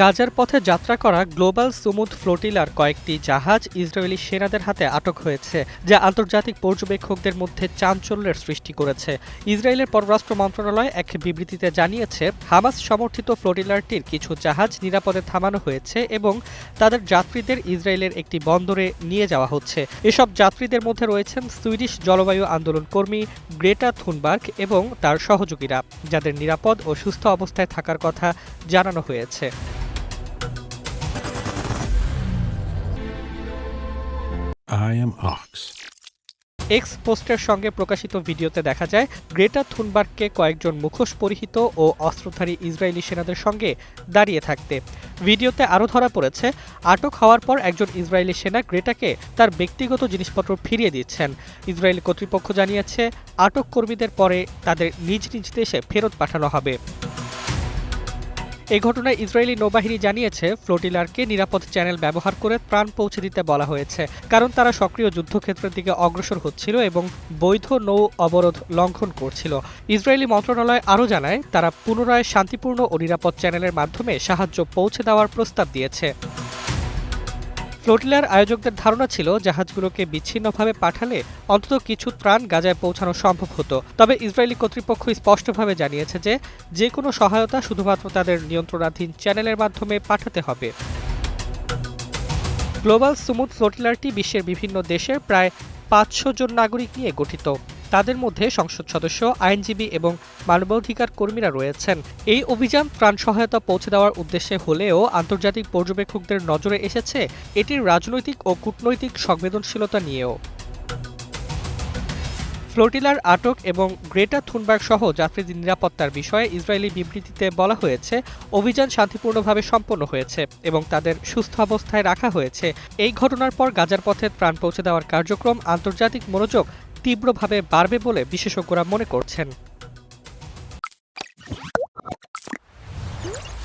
গাজার পথে যাত্রা করা গ্লোবাল সুমুদ ফ্লোটিলার কয়েকটি জাহাজ ইসরায়েলি সেনাদের হাতে আটক হয়েছে, যা আন্তর্জাতিক পর্যবেক্ষকদের মধ্যে চাঞ্চল্যের সৃষ্টি করেছে। ইসরায়েলের পররাষ্ট্র মন্ত্রণালয় এক বিবৃতিতে জানিয়েছে, হামাস সমর্থিত ফ্লোটিলারটির কিছু জাহাজ নিরাপদে থামানো হয়েছে এবং তাদের যাত্রীদের ইসরায়েলের একটি বন্দরে নিয়ে যাওয়া হচ্ছে। এসব যাত্রীদের মধ্যে রয়েছেন সুইডিশ জলবায়ু আন্দোলন কর্মী গ্রেটা থুনবার্গ এবং তার সহযোগীরা, যাদের নিরাপদ ও সুস্থ অবস্থায় থাকার কথা জানানো হয়েছে। I am Ox. এক্স পোস্টের সঙ্গে প্রকাশিত ভিডিওতে দেখা যায়, গ্রেটা থুনবার্গকে কয়েকজন মুখোশ পরিহিত ও অস্ত্রধারী ইসরায়েলি সেনাদের সঙ্গে দাঁড়িয়ে থাকতে। ভিডিওতে আরও ধরা পড়েছে, আটক হওয়ার পর একজন ইসরায়েলি সেনা গ্রেটাকে তার ব্যক্তিগত জিনিসপত্র ফিরিয়ে দিচ্ছেন। ইসরায়েলি কর্তৃপক্ষ জানিয়েছে, আটক কর্মীদের পরে তাদের নিজ নিজ দেশে ফেরত পাঠানো হবে। এই ঘটনায় ইসরায়েলি নৌবাহিনী জানিয়েছে, ফ্লোটিলারকে নিরাপদ চ্যানেল ব্যবহার করে প্রাণ পৌঁছে দিতে বলা হয়েছে, কারণ তারা সক্রিয় যুদ্ধক্ষেত্রের দিকে অগ্রসর হচ্ছিল এবং বৈধ নৌ অবরোধ লঙ্ঘন করছিল। ইসরায়েলি মন্ত্রণালয় আরও জানায়, তারা পুনরায় শান্তিপূর্ণ ও নিরাপদ চ্যানেলের মাধ্যমে সাহায্য পৌঁছে দেওয়ার প্রস্তাব দিয়েছে। ফ্লোটিলার আয়োজকদের ধারণা ছিল জাহাজগুলোকে বিচ্ছিন্নভাবে পাঠালে অন্তত কিছু ত্রাণ গাজায় পৌঁছানো সম্ভব হতো। তবে ইসরায়েলি কর্তৃপক্ষ স্পষ্টভাবে জানিয়েছে যে যে কোনো সহায়তা শুধুমাত্র তাদের নিয়ন্ত্রণাধীন চ্যানেলের মাধ্যমে পাঠাতে হবে। গ্লোবাল সুমুদ ফ্লোটিলারটি বিশ্বের বিভিন্ন দেশের প্রায় পাঁচশো জন নাগরিক নিয়ে গঠিত। তাদের মধ্যে সংসদ সদস্য, আইনজীবী এবং মানবাধিকার কর্মীরা রয়েছেন। এই অভিযান ত্রাণ সহায়তা পৌঁছে দেওয়ার উদ্দেশ্যে হলেও আন্তর্জাতিক পর্যবেক্ষকদের নজরে এসেছে এটির রাজনৈতিক ও কূটনৈতিক সংবেদনশীলতা নিয়েও। ফ্লোটিলার আটক এবং গ্রেটা থুনবার্গ সহ যাত্রীদের নিরাপত্তার বিষয়ে ইসরায়েলি বিবৃতিতে বলা হয়েছে, অভিযান শান্তিপূর্ণভাবে সম্পন্ন হয়েছে এবং তাদের সুস্থ অবস্থায় রাখা হয়েছে। এই ঘটনার পর গাজার পথে প্রাণ পৌঁছে দেওয়ার কার্যক্রম আন্তর্জাতিক মনোযোগ তীব্রভাবে বাড়বে বলে বিশেষজ্ঞরা মনে করছেন।